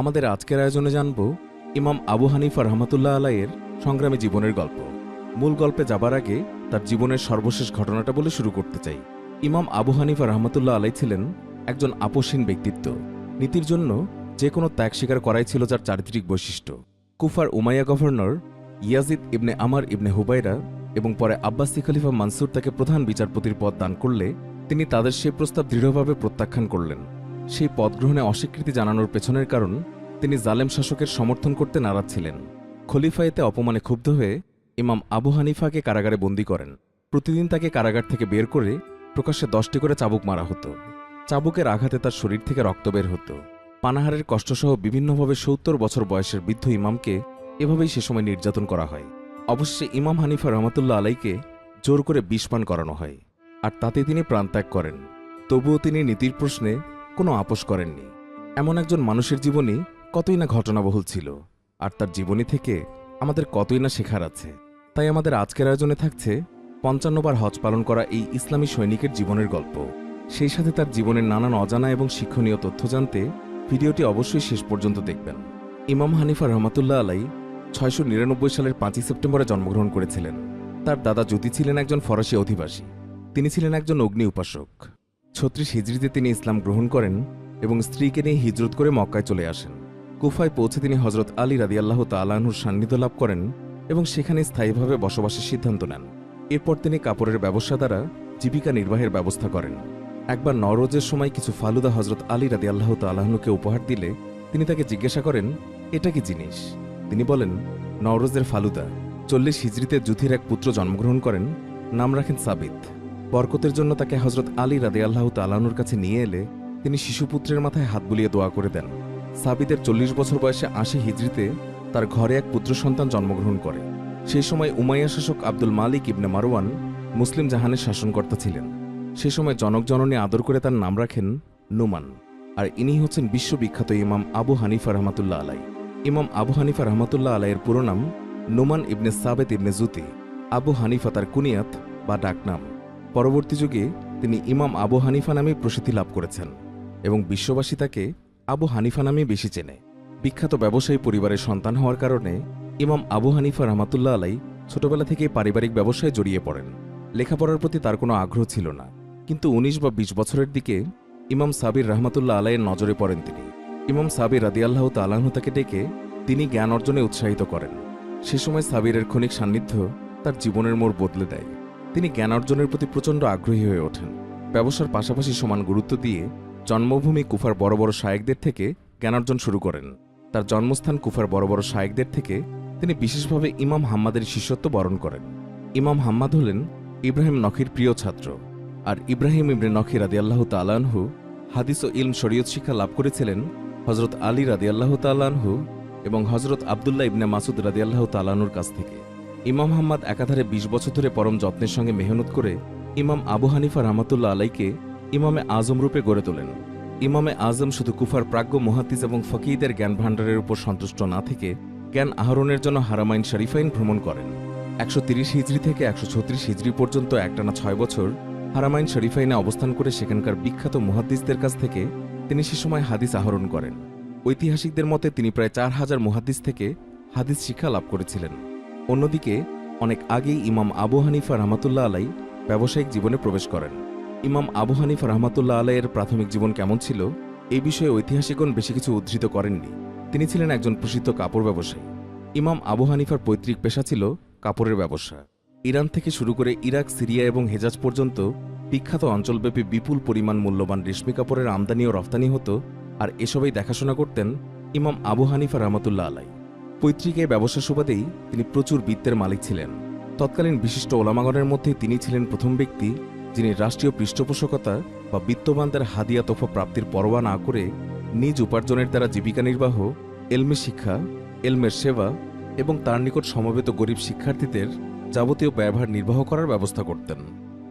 আমাদের আজকের আয়োজনে জানব ইমাম আবু হানিফা রহমতুল্লাহ আলাইয়ের সংগ্রামী জীবনের গল্প। মূল গল্পে যাবার আগে তার জীবনের সর্বশেষ ঘটনাটা বলে শুরু করতে চাই। ইমাম আবু হানিফা রহমতুল্লাহ আলাই ছিলেন একজন আপোষহীন ব্যক্তিত্ব। নীতির জন্য যে কোনো ত্যাগ স্বীকার করাই ছিল যার চারিত্রিক বৈশিষ্ট্য। কুফার উমাইয়া গভর্নর ইয়াজিদ ইবনে আমার ইবনে হুবাইরা এবং পরে আব্বাসি খলিফা মানসুর তাকে প্রধান বিচারপতির পদ দান করলে তিনি তাদের সেই প্রস্তাব দৃঢ়ভাবে প্রত্যাখ্যান করলেন। সেই পদ গ্রহণে অস্বীকৃতি জানানোর পেছনের কারণ তিনি জালেম শাসকের সমর্থন করতে নারাজ ছিলেন। খলিফা এতে অপমানে ক্ষুব্ধ হয়ে ইমাম আবু হানিফাকে কারাগারে বন্দী করেন। প্রতিদিন তাকে কারাগার থেকে বের করে প্রকাশ্যে দশটি করে চাবুক মারা হতো। চাবুকের আঘাতে তার শরীর থেকে রক্ত বের হতো। পানাহারের কষ্টসহ বিভিন্নভাবে সত্তর বছর বয়সের বৃদ্ধ ইমামকে এভাবেই সে সময় নির্যাতন করা হয়। অবশেষে ইমাম হানিফা রহমতুল্লাহ আলাইকে জোর করে বিষ পান করানো হয়। আর তাতে তিনি প্রাণত্যাগ করেন। তবুও তিনি নীতির প্রশ্নে কোনো আপোষ করেননি। এমন একজন মানুষের জীবনী কতই না ঘটনাবহুল ছিল, আর তার জীবনী থেকে আমাদের কতই না শেখার আছে। তাই আমাদের আজকের আয়োজনে থাকছে পঞ্চান্নবার হজ পালন করা এই ইসলামী সৈনিকের জীবনের গল্প। সেই সাথে তার জীবনের নানান অজানা এবং শিক্ষণীয় তথ্য জানতে ভিডিওটি অবশ্যই শেষ পর্যন্ত দেখবেন। ইমাম হানিফা রহমাতুল্লাহ আলাই ছয়শো নিরানব্বই সালের পাঁচই সেপ্টেম্বরে জন্মগ্রহণ করেছিলেন। তার দাদা জ্যোতি ছিলেন একজন ফরাসি অধিবাসী। তিনি ছিলেন একজন অগ্নি উপাসক। ছত্রিশ হিজড়িতে তিনি ইসলাম গ্রহণ করেন এবং স্ত্রীকে নিয়ে হিজরত করে মক্কায় চলে আসেন। কুফায় পৌঁছে তিনি হজরত আলী রাদিয়াল্লাহ তালাহুর সান্নিধ্য লাভ করেন এবং সেখানে স্থায়ীভাবে বসবাসের সিদ্ধান্ত নেন। এরপর তিনি কাপড়ের ব্যবসা দ্বারা জীবিকা নির্বাহের ব্যবস্থা করেন। একবার নরোজের সময় কিছু ফালুদা হজরত আলী রাদি আল্লাহ তাল্লাহনুকে উপহার দিলে তিনি তাকে জিজ্ঞাসা করেন, এটা কি জিনিস? তিনি বলেন, নওরোজের ফালুদা। চল্লিশ হিজড়িতে যুথির এক পুত্র জন্মগ্রহণ করেন, নাম রাখেন সাবিত। বরকতের জন্য তাকে হজরত আলী রাদে আল্লাহ তালানুর কাছে নিয়ে এলে তিনি শিশুপুত্রের মাথায় হাত বুলিয়ে দোয়া করে দেন। সাবিতের চল্লিশ বছর বয়সে আশি হিজড়িতে তার ঘরে এক পুত্র সন্তান জন্মগ্রহণ করে। সেই সময় উমাইয়া শাসক আব্দুল মালিক ইবনে মারওয়ান মুসলিম জাহানের শাসনকর্তা ছিলেন। সে সময় জনক জননী আদর করে তার নাম রাখেন নুমান। আর ইনি হচ্ছেন বিশ্ববিখ্যাত ইমাম আবু হানিফা রহমাতুল্লাহ আলাই। ইমাম আবু হানিফা রহমাতুল্লাহ আলাইয়ের পুরো নাম নুমান ইবনে সাবেত ইবনে জুতি। আবু হানিফা তার কুনিয়াত বা ডাকনাম। পরবর্তী যুগে তিনি ইমাম আবু হানিফা নামে প্রসিদ্ধি লাভ করেছেন এবং বিশ্ববাসী তাকে আবু হানিফা নামে বেশি চেনে। বিখ্যাত ব্যবসায়ী পরিবারের সন্তান হওয়ার কারণে ইমাম আবু হানিফা রহমাতুল্লাহ আলাই ছোটবেলা থেকেই পারিবারিক ব্যবসায় জড়িয়ে পড়েন। লেখাপড়ার প্রতি তার কোনো আগ্রহ ছিল না। কিন্তু উনিশ বা বিশ বছরের দিকে ইমাম সাবির রহমাতুল্লাহ আলাইয়ের নজরে পড়েন তিনি। ইমাম সাবির রাদিয়াল্লাহ তালাহু তাকে ডেকে তিনি জ্ঞান অর্জনে উৎসাহিত করেন। সে সময় সাবিরের ক্ষণিক সান্নিধ্য তার জীবনের মোড় বদলে দেয়। তিনি জ্ঞান অর্জনের প্রতি প্রচণ্ড আগ্রহী হয়ে ওঠেন। ব্যবসার পাশাপাশি সমান গুরুত্ব দিয়ে জন্মভূমি কুফার বড় বড় শায়েকদের থেকে জ্ঞান অর্জন শুরু করেন। তার জন্মস্থান কুফার বড় বড় শায়েকদের থেকে তিনি বিশেষভাবে ইমাম হাম্মাদের শিষ্যত্ব বরণ করেন। ইমাম হাম্মাদ হলেন ইব্রাহিম নখির প্রিয় ছাত্র। আর ইব্রাহিম ইবনে নখির রাদিয়াল্লাহ তালানহু হাদিস ও ইলম শরীয়ত শিক্ষা লাভ করেছিলেন হজরত আলী রাদিয়াল্লাহ তালানহু এবং হজরত আবদুল্লাহ ইবনে মাসুদ রাদিয়াল্লাহ তালানুর কাছ থেকে। ইমাম হাম্মাদ একাধারে ২০ বছর ধরে পরম যত্নের সঙ্গে মেহনত করে ইমাম আবু হানিফা রহমাতুল্লাহ আলাইকে ইমামে আজম রূপে গড়ে তোলেন। ইমামে আজম শুধু কুফার প্রাজ্ঞ, মুহাদ্দিস এবং ফকিদের জ্ঞান ভাণ্ডারের উপর সন্তুষ্ট না থেকে জ্ঞান আহরণের জন্য হারামাইন শরীফাইন ভ্রমণ করেন। একশো তিরিশ হিজড়ি থেকে একশো ছত্রিশ হিজড়ি পর্যন্ত একটানা ছয় বছর হারামাইন শরীফাইনে অবস্থান করে সেখানকার বিখ্যাত মুহাদ্দিসদের কাছ থেকে তিনি সে সময় হাদিস আহরণ করেন। ঐতিহাসিকদের মতে তিনি প্রায় চার হাজার মুহাদ্দিস থেকে হাদিস শিক্ষা লাভ করেছিলেন। অন্যদিকে, অনেক আগেই ইমাম আবু হানিফা রহমাতুল্লাহ আলাই ব্যবসায়িক জীবনে প্রবেশ করেন। ইমাম আবু হানিফা রহমাতুল্লাহ আলাইয়ের প্রাথমিক জীবন কেমন ছিল এই বিষয়ে ঐতিহাসিকগণ বেশি কিছু উদ্ধৃত করেননি। তিনি ছিলেন একজন প্রসিদ্ধ কাপড় ব্যবসায়ী। ইমাম আবু হানিফার পৈতৃক পেশা ছিল কাপড়ের ব্যবসা। ইরান থেকে শুরু করে ইরাক, সিরিয়া এবং হেজাজ পর্যন্ত বিখ্যাত অঞ্চলব্যাপী বিপুল পরিমাণ মূল্যবান রেশমি কাপড়ের আমদানি ও রফতানি হতো, আর এসবেই দেখাশোনা করতেন ইমাম আবু হানিফা রহমতুল্লাহ আলাই। পৈতৃক ব্যবসা সুবাদেই তিনি প্রচুর বিত্তের মালিক ছিলেন। তৎকালীন বিশিষ্ট ওলামাগণের মধ্যে তিনি ছিলেন প্রথম ব্যক্তি যিনি রাষ্ট্রীয় পৃষ্ঠপোষকতা বা বিত্তবানদের হাদিয়া তোফা প্রাপ্তির পরোয়া না করে নিজ উপার্জনের দ্বারা জীবিকা নির্বাহ, এলমে শিক্ষা, এলমের সেবা এবং তার নিকট সমবেত গরিব শিক্ষার্থীদের যাবতীয় ব্যয়ভার নির্বাহ করার ব্যবস্থা করতেন।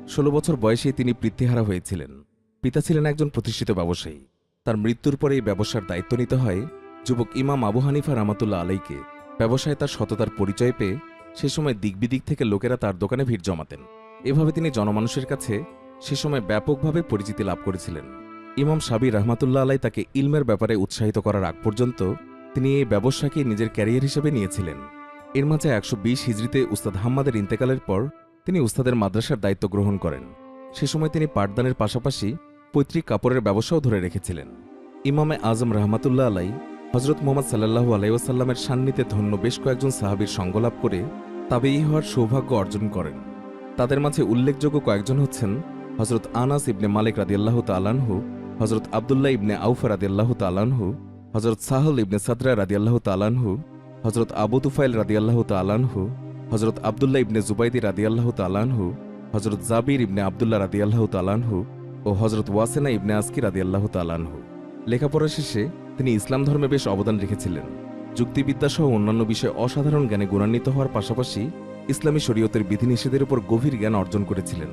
ষোলো বছর বয়সেই তিনি বৃত্তিহারা হয়েছিলেন। পিতা ছিলেন একজন প্রতিষ্ঠিত ব্যবসায়ী। তার মৃত্যুর পরে এই ব্যবসার দায়িত্ব নিতে হয় যুবক ইমাম আবু হানিফা রামাতুল্লাহ আলাইকে ব্যবসায় তার সততার পরিচয় পেয়ে সে সময় দিকবিদিক থেকে লোকেরা তার দোকানে ভিড় জমাতেন। এভাবে তিনি জনমানুষের কাছে সে সময় ব্যাপকভাবে পরিচিতি লাভ করেছিলেন। ইমাম সাবি রহমাতুল্লাহ আলাই তাকে ইলমের ব্যাপারে উৎসাহিত করার আগ পর্যন্ত তিনি এই ব্যবসাকে নিজের ক্যারিয়ার হিসেবে নিয়েছিলেন। এর মাঝে একশো বিশ হিজড়িতে উস্তাদ হাম্মাদের ইন্তেকালের পর তিনি উস্তাদের মাদ্রাসার দায়িত্ব গ্রহণ করেন। সে সময় তিনি পাঠদানের পাশাপাশি পৈতৃক কাপড়ের ব্যবসাও ধরে রেখেছিলেন। ইমামে আজম রহমাতুল্লাহ আলাই হজরত মোহাম্মদ সাল্লাহু আলাইসাল্লামের সান্নিধ্যে ধন্য বেশ কয়েকজন সাহাবীর সঙ্গলাভ করে তাবেই হওয়ার সৌভাগ্য অর্জন করেন। তাদের মাঝে উল্লেখযোগ্য কয়েকজন হচ্ছেন হজরত আনাস ইবনে মালিক রাদিয়াল্লাহু তালানহু হজরত আবদুল্লাহ ইবনে আউফা রাদিয়াল্লাহু তালানহু হজরত সাহল ইবনে সাদরা রাদিয়াল্লাহু তালানহু হজরত আবু তুফাইল রাদিয়াল্লাহু তালানহু হজরত আবদুল্লাহ ইবনে জুবাইদি রাদিয়াল্লাহু তালানহু হজরত জাবির ইবনে আবদুল্লাহ রাদিয়াল্লাহু তালানহু ও হজরত ওয়াসেনা ইবনে আসকি রাদিয়াল্লাহু তালানহু লেখাপড়া শেষে তিনি ইসলাম ধর্মে বেশ অবদান রেখেছিলেন। যুক্তিবিদ্যা সহ অন্যান্য বিষয়ে অসাধারণ জ্ঞানে গুণান্বিত হওয়ার পাশাপাশি ইসলামী শরীয়তের বিধিনিষেধের উপর গভীর জ্ঞান অর্জন করেছিলেন।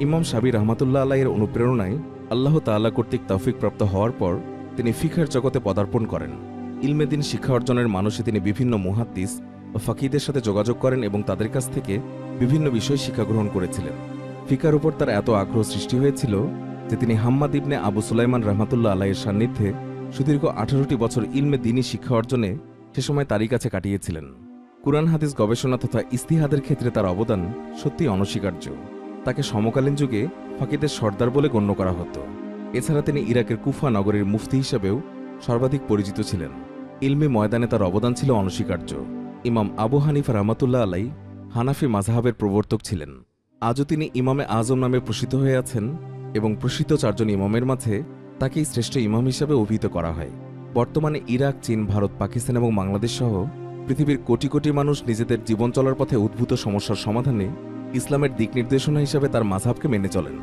ইমাম সাবি রহমাতুল্লাহ আলাইয়ের অনুপ্রেরণায় আল্লাহ তাআলা কর্তৃক তৌফিকপ্রাপ্ত হওয়ার পর তিনি ফিখার জগতে পদার্পণ করেন। ইলমেদিন শিক্ষা অর্জনের মানুষে তিনি বিভিন্ন মুহাদ্দিস ও ফাকিদের সাথে যোগাযোগ করেন এবং তাদের কাছ থেকে বিভিন্ন বিষয় শিক্ষা গ্রহণ করেছিলেন। ফিকার উপর তার এত আগ্রহ সৃষ্টি হয়েছিল যে তিনি হাম্মাদ ইবনে আবু সুলাইমান রহমাতুল্লাহ আলাইয়ের সান্নিধ্যে সুদীর্ঘ আঠারোটি বছর ইলমে দিনই শিক্ষা অর্জনে সে সময় তারই কাছে কাটিয়েছিলেন। কুরআন, হাদিস, গবেষণা তথা ইস্তিহাদের ক্ষেত্রে তার অবদান সত্যি অনস্বীকার্য। তাকে সমকালীন যুগে ফাকিদের সর্দার বলে গণ্য করা হতো। এছাড়া তিনি ইরাকের কুফা নগরীর মুফতি হিসেবেও সর্বাধিক পরিচিত ছিলেন। ইলমি ময়দানে তার অবদান ছিল অনস্বীকার্য। ইমাম আবু হানিফা রহমাতুল্লাহ আলাই হানাফি মাজাহাবের প্রবর্তক ছিলেন। আজও তিনি ইমামে আজম নামে প্রসিদ্ধ হয়ে আছেন এবং প্রসিদ্ধ চারজন ইমামের মাঝে তাকেই শ্রেষ্ঠ ইমাম হিসাবে অভিহিত করা হয়। বর্তমানে ইরাক, চীন, ভারত, পাকিস্তান এবং বাংলাদেশ সহ পৃথিবীর কোটি কোটি মানুষ নিজেদের জীবন চলার পথে উদ্ভূত সমস্যার সমাধানে ইসলামের দিক নির্দেশনা হিসাবে তার মাঝহাবকে মেনে চলেন।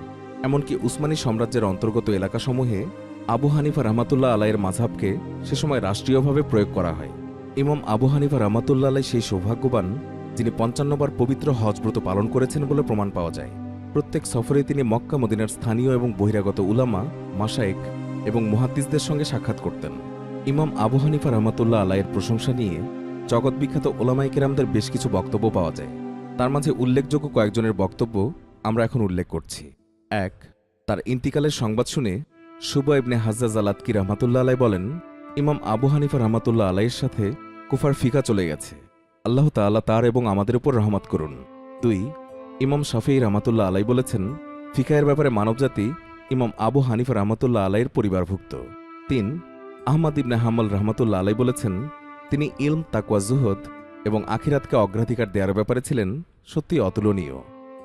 এমনকি উসমানী সাম্রাজ্যের অন্তর্গত এলাকাসমূহে আবু হানিফা রহমাতুল্লাহ আলাইয়ের মাঝহাবকে সে সময় রাষ্ট্রীয়ভাবে প্রয়োগ করা হয়। ইমাম আবু হানিফা রহমাতুল্লাহ আলাই সেই সৌভাগ্যবান, যিনি পঞ্চান্নবার পবিত্র হজব্রত পালন করেছেন বলে প্রমাণ পাওয়া যায়। প্রত্যেক সফরে তিনি মক্কা মদিনার স্থানীয় এবং বহিরাগত উলামা মাসায়েক এবং মুহাদ্দিসদের সঙ্গে সাক্ষাৎ করতেন। ইমাম আবু হানিফা রহমাতুল্লাহ আলাইয়ের প্রশংসা নিয়ে জগৎবিখ্যাত ওলামাই কেরামদের বেশ কিছু বক্তব্য পাওয়া যায়। তার মাঝে উল্লেখযোগ্য কয়েকজনের বক্তব্য আমরা এখন উল্লেখ করছি। এক, তার ইন্তিকালের সংবাদ শুনে সুবা ইবনে হাজ্জাজ আলাতকি রহমাতুল্লাহ আলাই বলেন, ইমাম আবু হানিফা রহমাতুল্লাহ আলাইয়ের সাথে কুফার ফিকা চলে গেছে। আল্লাহ তাআলা তার এবং আমাদের উপর রহমত করুন। দুই ইমাম শাফি রহমাতুল্লাহ আলাই বলেছেন ফিকায়ের ব্যাপারে মানবজাতি ইমাম আবু হানিফা রহমাতুল্লাহ আলাইয়ের পরিবারভুক্ত। তিন, আহমদ ইবনে হাম্মল রহমাতুল্লাহ আলাই বলেছেন, তিনি ইলম, তাকওয়া, জুহদ এবং আখিরাতকে অগ্রাধিকার দেওয়ার ব্যাপারে ছিলেন সত্যি অতুলনীয়।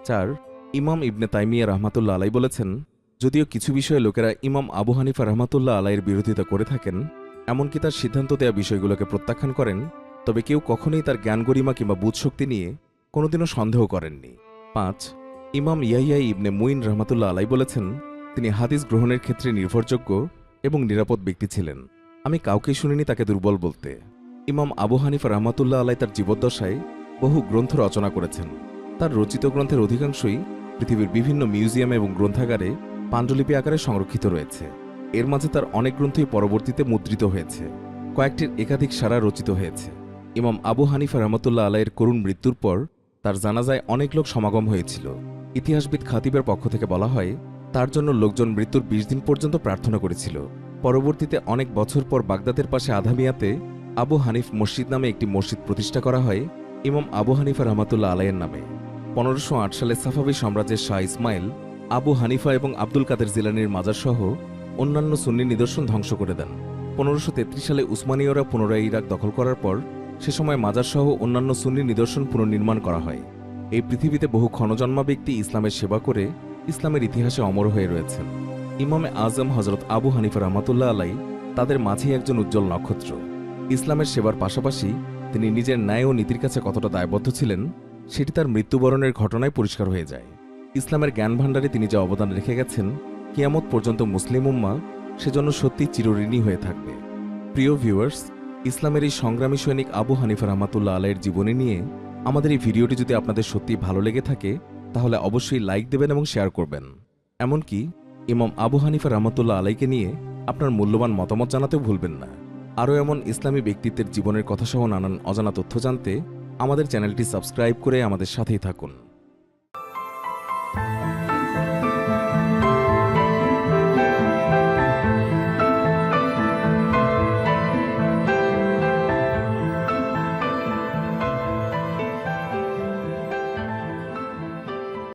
চার, ইমাম ইবনে তাইমিয়া রহমাতুল্লাহ আলাই বলেছেন, যদিও কিছু বিষয়ে লোকেরা ইমাম আবু হানিফা রহমাতুল্লাহ আলাইয়ের বিরোধিতা করে থাকেন, এমনকি তার সিদ্ধান্ত দেওয়া বিষয়গুলোকে প্রত্যাখ্যান করেন, তবে কেউ কখনোই তার জ্ঞান গরিমা কিংবা বুধশক্তি নিয়ে কোনোদিনও সন্দেহ করেননি। পাঁচ, ইমাম ইয়াহিয়া ইবনে মুইন রহমাতুল্লাহ আলাই বলেছেন, তিনি হাদিস গ্রহণের ক্ষেত্রে নির্ভরযোগ্য এবং নিরাপদ ব্যক্তি ছিলেন। আমি কাউকে শুনিনি তাকে দুর্বল বলতে। ইমাম আবু হানিফা রহমাতুল্লাহ আলাই তার জীবদ্দশায় বহু গ্রন্থ রচনা করেছেন। তার রচিত গ্রন্থের অধিকাংশই পৃথিবীর বিভিন্ন মিউজিয়াম এবং গ্রন্থাগারে পাণ্ডুলিপি আকারে সংরক্ষিত রয়েছে। এর মাঝে তার অনেক গ্রন্থই পরবর্তীতে মুদ্রিত হয়েছে। কয়েকটির একাধিক সারা রচিত হয়েছে। ইমাম আবু হানিফা রহমতুল্লাহ আলাইয়ের করুণ মৃত্যুর পর তার জানাজায় অনেক লোক সমাগম হয়েছিল। ইতিহাসবিদ খাতিবের পক্ষ থেকে বলা হয়, তার জন্য লোকজন মৃত্যুর বিশ দিন পর্যন্ত প্রার্থনা করেছিল। পরবর্তীতে অনেক বছর পর বাগদাদের পাশে আধামিয়াতে আবু হানিফ মসজিদ নামে একটি মসজিদ প্রতিষ্ঠা করা হয়, ইমাম আবু হানিফা রহমাতুল্লাহ আলাইয়ের নামে। পনেরোশো আট সালে সাফাবি সাম্রাজ্যের শাহ ইসমাইল, আবু হানিফা এবং আব্দুল কাদের জিলানির মাজার সহ অন্যান্য সুন্নি নিদর্শন ধ্বংস করে দেন। পনেরোশো সালে উসমানীয়রা পুনরায় ইরাক দখল করার পর সে সময় মাজার সহ অন্যান্য সুন্নি নিদর্শন পুনর্নির্মাণ করা হয়। এই পৃথিবীতে বহু ক্ষণজন্মা ব্যক্তি ইসলামের সেবা করে ইসলামের ইতিহাসে অমর হয়ে রয়েছেন। ইমামে আজম হজরত আবু হানিফা রহমাতুল্লাহ আলাই তাদের মাঝেই একজন উজ্জ্বল নক্ষত্র। ইসলামের সেবার পাশাপাশি তিনি নিজের ন্যায় ও নীতির কাছে কতটা দায়বদ্ধ ছিলেন, সেটি তার মৃত্যুবরণের ঘটনায় পরিষ্কার হয়ে যায়। ইসলামের জ্ঞান ভাণ্ডারে তিনি যে অবদান রেখে গেছেন, কিয়ামত পর্যন্ত মুসলিম উম্মা সেজন্য সত্যি চিরঋণী হয়ে থাকবে। প্রিয় ভিউয়ার্স ইসলামের এই সংগ্রামী সৈনিক আবু হানিফা রহমাতুল্লাহ আলাইয়ের জীবনী নিয়ে আমাদের এই ভিডিওটি যদি আপনাদের সত্যি ভালো লেগে থাকে, তাহলে অবশ্যই লাইক দেবেন এবং শেয়ার করবেন। এমনকি ইমাম আবু হানিফা রহমতুল্লাহ আলাইকে নিয়ে আপনার মূল্যবান মতামত জানাতেও ভুলবেন না। আরও এমন ইসলামী ব্যক্তিত্বের জীবনের কথাসহ নানান অজানা তথ্য জানতে আমাদের চ্যানেলটি সাবস্ক্রাইব করে আমাদের সাথেই থাকুন।